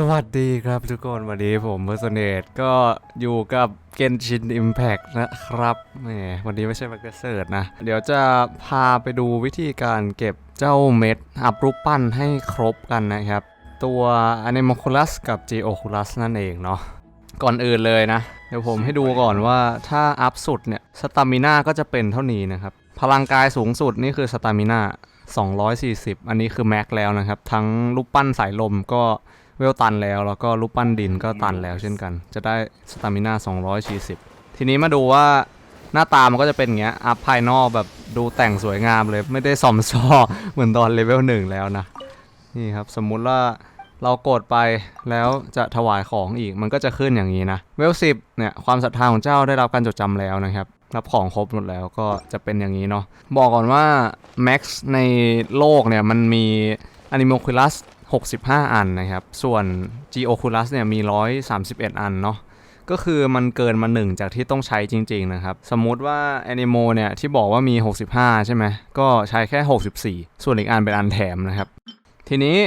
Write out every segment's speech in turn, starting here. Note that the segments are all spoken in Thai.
สวัสดีครับทุกคนวันนี้ผมเพอร์ n เนตก็อยู่กับเกนชิน Impact นะครับแหมวันนี้ไม่ใช่บักเสิร์ตนะ เดี๋ยวจะพาไปดูวิธีการเก็บเจ้าเม็ดอัพรูปปั้นให้ครบกันนะครับ ตัว Anemoculus กับ Geoculus นั่นเองเนาะก่อนอื่นเลยนะ เดี๋ยวผมให้ดูก่อนว่าถ้าอัพสุดเนี่ยสตามิน่าก็จะเป็นเท่านี้นะครับ พลังกายสูงสุดนี่คือสตามิน่า240 อันนี้คือแม็กแล้วนะครับ ทั้งรูปปั้นสายลมก็ เวลตันแล้ว แล้วก็รูปปั้นดินก็ตันแล้วเช่นกัน จะได้สตามิน่า240 ทีนี้มาดูว่าหน้าตามันก็จะเป็นอย่างเงี้ย อัพภายนอกแบบดูแต่งสวยงามเลย ไม่ได้ซอมซอเหมือนตอนเลเวลหนึ่งแล้วนะ นี่ครับ สมมุติว่าเรากดไปแล้วจะถวายของอีกมันก็จะขึ้นอย่างนี้นะ เวล10เนี่ยความศรัทธาของเจ้าได้รับการจดจำแล้วนะครับรับของครบหมดแล้วก็จะเป็นอย่างนี้เนาะบอกก่อนว่า Max ในโลกเนี่ยมันมี Animoculus 65 อันนะครับ ส่วน Geoculus เนี่ยมี 131 อันเนาะก็คือมันเกินมาหนึ่งจากที่ต้องใช้จริง ๆ นะครับ สมมุติว่า Animo เนี่ย ที่บอกว่ามี 65 ใช่ไหม ก็ใช้แค่ 64 ส่วนอีกอันเป็นอันแถมนะครับ ทีนี้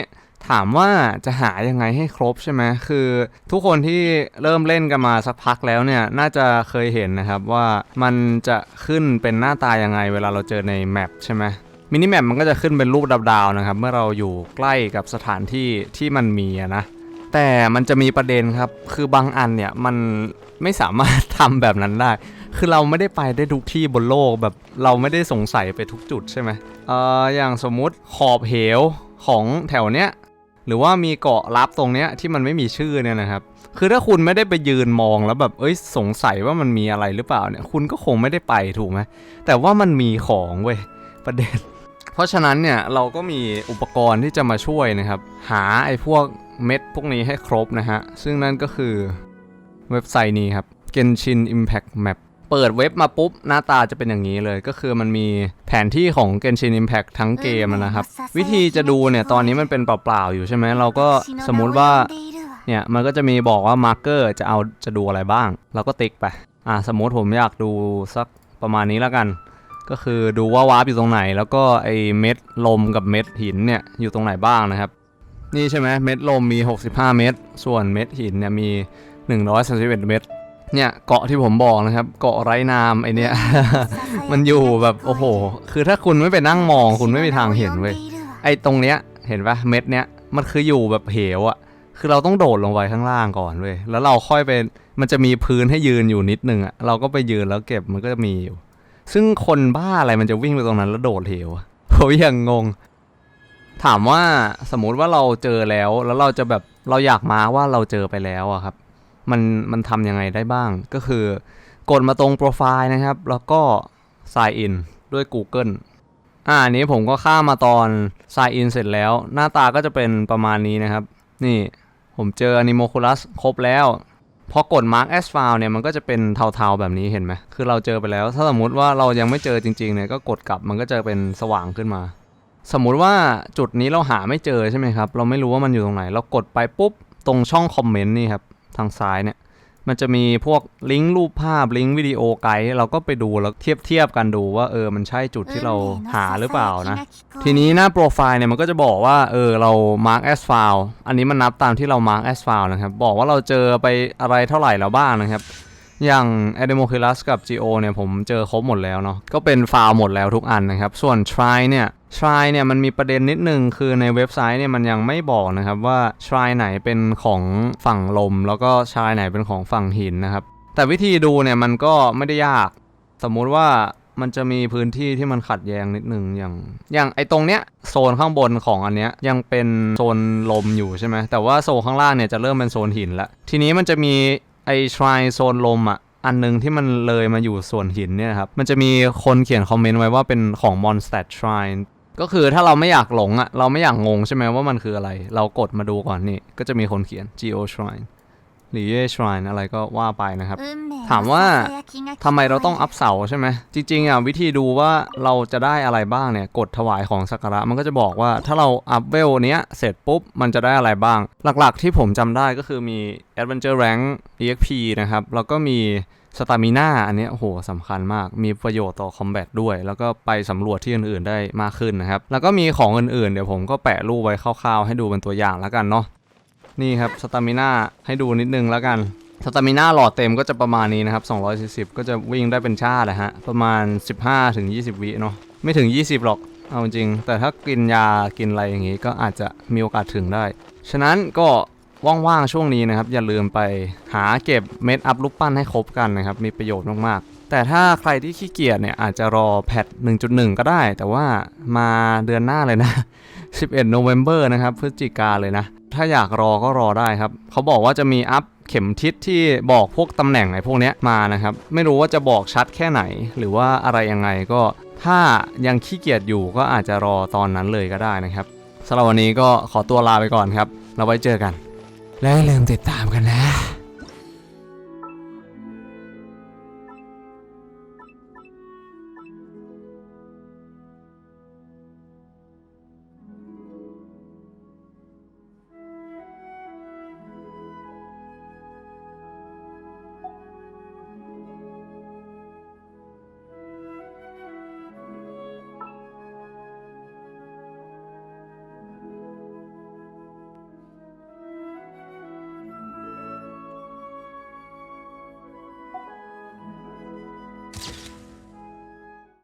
ถามว่าจะหายังไงให้ครบใช่ไหมคือทุกคนที่เริ่มเล่นกันมาสักพักแล้วเนี่ย น่าจะเคยเห็นนะครับว่ามันจะขึ้นเป็นหน้าตายังไงเวลาเราเจอในแมปใช่ไหม มินิแมปมันก็จะขึ้นเป็นรูปดาวๆนะครับ เมื่อเราอยู่ใกล้กับสถานที่ที่มันมีนะแต่มันจะมีประเด็นครับ คือบางอันเนี่ยมันไม่สามารถทำแบบนั้นได้ คือเราไม่ได้ไปได้ทุกที่บนโลกแบบเราไม่ได้สงสัยไปทุกจุดใช่ไหมเอ่ออย่างสมมุติขอบเหวของแถวเนี้ยหรือว่ามีเกาะลับตรงเนี้ยที่มันไม่มีชื่อเนี่ยนะครับ คือถ้าคุณไม่ได้ไปยืนมองแล้วแบบเอ้ยสงสัยว่ามันมีอะไรหรือเปล่าเนี่ย คุณก็คงไม่ได้ไปถูกไหมแต่ว่ามันมีของเว้ยประเด็น ราะฉะนั้นเนี่ยเราก็มีอุปกรณ์ที่จะมาช่วยนะครับ หาไอ้พวกเม็ดพวกนี้ให้ครบนะฮะ ซึ่งนั่นก็คือเว็บไซต์นี้ครับ Genshin Impact Map เปิดเว็บมาปุ๊บ หน้าตาจะเป็นอย่างนี้เลยก็คือมันมีแผนที่ของ Genshin Impact ทั้งเกมนะครับ วิธีจะดูเนี่ยตอนนี้มันเป็นเปล่าๆอยู่ใช่ไหมเราก็สมมุติว่าเนี่ยมันก็จะมีบอกว่ามาร์เกอร์จะเอาจะดูอะไรบ้าง เราก็ติ๊กไปอ่าสมมติผมอยากดูสักประมาณนี้แล้วกัน ก็คือดูว่าวาร์ปอยู่ตรงไหน แล้วก็ไอเม็ดลมกับเม็ดหินเนี่ยอยู่ตรงไหนบ้างนะครับ นี่ใช่ไหมเม็ดลมมี 65 เม็ดส่วนเม็ดหินเนี่ยมี 131 เม็ดเนี่ยเกาะที่ผมบอกนะครับ เกาะไร้นามไอเนี่ย มันอยู่แบบโอ้โห คือถ้าคุณไม่ไปนั่งมองคุณไม่มีทางเห็นเว้ยไอตรงเนี้ยเห็นปะเม็ดเนี้ยมันคืออยู่แบบเหวอะคือเราต้องโดดลงไปข้างล่างก่อนเว้ยแล้วเราค่อยไปมันจะมีพื้นให้ยืนอยู่นิดนึงอะเราก็ไปยืนแล้วเก็บมันก็จะมีอยู่ ซึ่งคนบ้าอะไรมันจะวิ่งไปตรงนั้นแล้วโดดเหวผมยังงง ถามว่าสมมุติว่าเราเจอแล้ว แล้วเราจะแบบเราอยากมาว่าเราเจอไปแล้วอะครับ มันมันทำยังไงได้บ้าง ก็คือกดมาตรงโปรไฟล์นะครับ แล้วก็ sign in ด้วย Google อ่านี้ผมก็ข้ามมาตอน sign in เสร็จแล้ว หน้าตาก็จะเป็นประมาณนี้นะครับ นี่ผมเจอ Animoculus ครบแล้ว พอกด mark as found เนี่ยมันก็จะเป็นเทาๆแบบนี้เห็นไหมคือเราเจอไปแล้ว ถ้าสมมุติว่าเรายังไม่เจอจริงๆเนี่ยก็กดกลับมันก็จะเป็นสว่างขึ้นมา สมมุติว่าจุดนี้เราหาไม่เจอใช่ไหมครับ เราไม่รู้ว่ามันอยู่ตรงไหน เรากดไปปุ๊บตรงช่องคอมเมนต์นี่ครับทางซ้ายเนี่ย มันจะมีพวกลิงก์รูปภาพลิงก์วิดีโอไกด์เราก็ไปดูแล้วเทียบเทียบกันดูว่าเออมันใช่จุดที่เราหาหรือเปล่านะ ทีนี้หน้าโปรไฟล์เนี่ยมันก็จะบอกว่าเออเรา mark as file อันนี้มันนับตามที่เรา mark as file นะครับ บอกว่าเราเจอไปอะไรเท่าไหร่แล้วบ้างนะครับ อย่าง Ademoculus กับ Geo เนี่ยผมเจอครบหมดแล้วเนาะก็เป็นฟล์หมดแล้วทุกอันนะครับ ส่วน Try เนี่ย Try เนี่ยมันมีประเด็นนิดนึง คือในเว็บไซต์เนี่ยมันยังไม่บอกนะครับว่า Try ไหนเป็นของฝั่งลม แล้วก็ Try ไหนเป็นของฝั่งหินนะครับ แต่วิธีดูเนี่ยมันก็ไม่ได้ยาก สมมุติว่ามันจะมีพื้นที่ที่มันขัดแย้งนิดนึงอย่าง อย่างไอตรงเนี้ยโซนข้างบนของอันเนี้ยยังเป็นโซนลมอยู่ใช่ไหมแต่ว่าโซนข้างล่างเนี่ยจะเริ่มเป็นโซนหินแล้วทีนี้มันจะมี ไอทรายโซนลมอะ อันหนึงที่มันเลยมาอยู่ส่วนหินเนี่ยครับ มันจะมีคนเขียนคอมเมนต์ไว้ว่าเป็นของ Monster Shrine ก็คือถ้าเราไม่อยากหลงอะ เราไม่อยากงงใช่ไหมว่ามันคืออะไร เรากดมาดูก่อนนี่ ก็จะมีคนเขียน Geo Shrine หรือ Ye Shrine อะไรก็ว่าไปนะครับ ถามว่าทำไมเราต้องอัพเสาใช่ไหมจริงๆอะวิธีดูว่าเราจะได้อะไรบ้างเนี่ยกดถวายของสักการะมันก็จะบอกว่าถ้าเราอัพเวลเนี้ยเสร็จปุ๊บ มันจะได้อะไรบ้าง หลักๆที่ผมจำได้ก็คือมี Adventure Rank EXP นะครับ แล้วก็มีสตามิน่าอันเนี้ยโอ้โหสำคัญมาก มีประโยชน์ต่อคอมแบทด้วย แล้วก็ไปสำรวจที่อื่นๆได้มากขึ้นนะครับ แล้วก็มีของอื่นๆ เดี๋ยวผมก็แปะรูปไว้คร่าวๆ ให้ดูเป็นตัวอย่างแล้วกันเนาะ นี่ครับสตามิน่าให้ดูนิดนึงแล้วกันสตามิน่าหลอดเต็มก็จะประมาณนี้นะครับ 240 ก็จะวิ่งได้เป็นชาตินะฮะ ประมาณ 15-20 วิเนาะ ไม่ถึง 20 หรอก เอาจริง แต่ถ้ากินยากินอะไรอย่างงี้ก็อาจจะมีโอกาสถึงได้ ฉะนั้นก็ว่างๆช่วงนี้นะครับ อย่าลืมไปหาเก็บเม็ดอัพลูกปั้นให้ครบกันนะครับ มีประโยชน์มากๆ แต่ถ้าใครที่ขี้เกียจเนี่ยอาจจะรอแพท 1.1 ก็ได้ แต่ว่ามาเดือนหน้าเลยนะ 11 November นะครับพฤศจิกาเลยนะ ถ้าอยากรอก็รอได้ครับ เขาบอกว่าจะมีอัพเข็มทิศที่บอกพวกตำแหน่งไอ้พวกเนี้ยมานะครับ ไม่รู้ว่าจะบอกชัดแค่ไหน หรือว่าอะไรยังไงก็ถ้ายังขี้เกียจอยู่ก็อาจจะรอตอนนั้นเลยก็ได้นะครับสำหรับวันนี้ก็ขอตัวลาไปก่อนครับ เราไว้เจอกัน และอย่าลืมติดตามกันนะ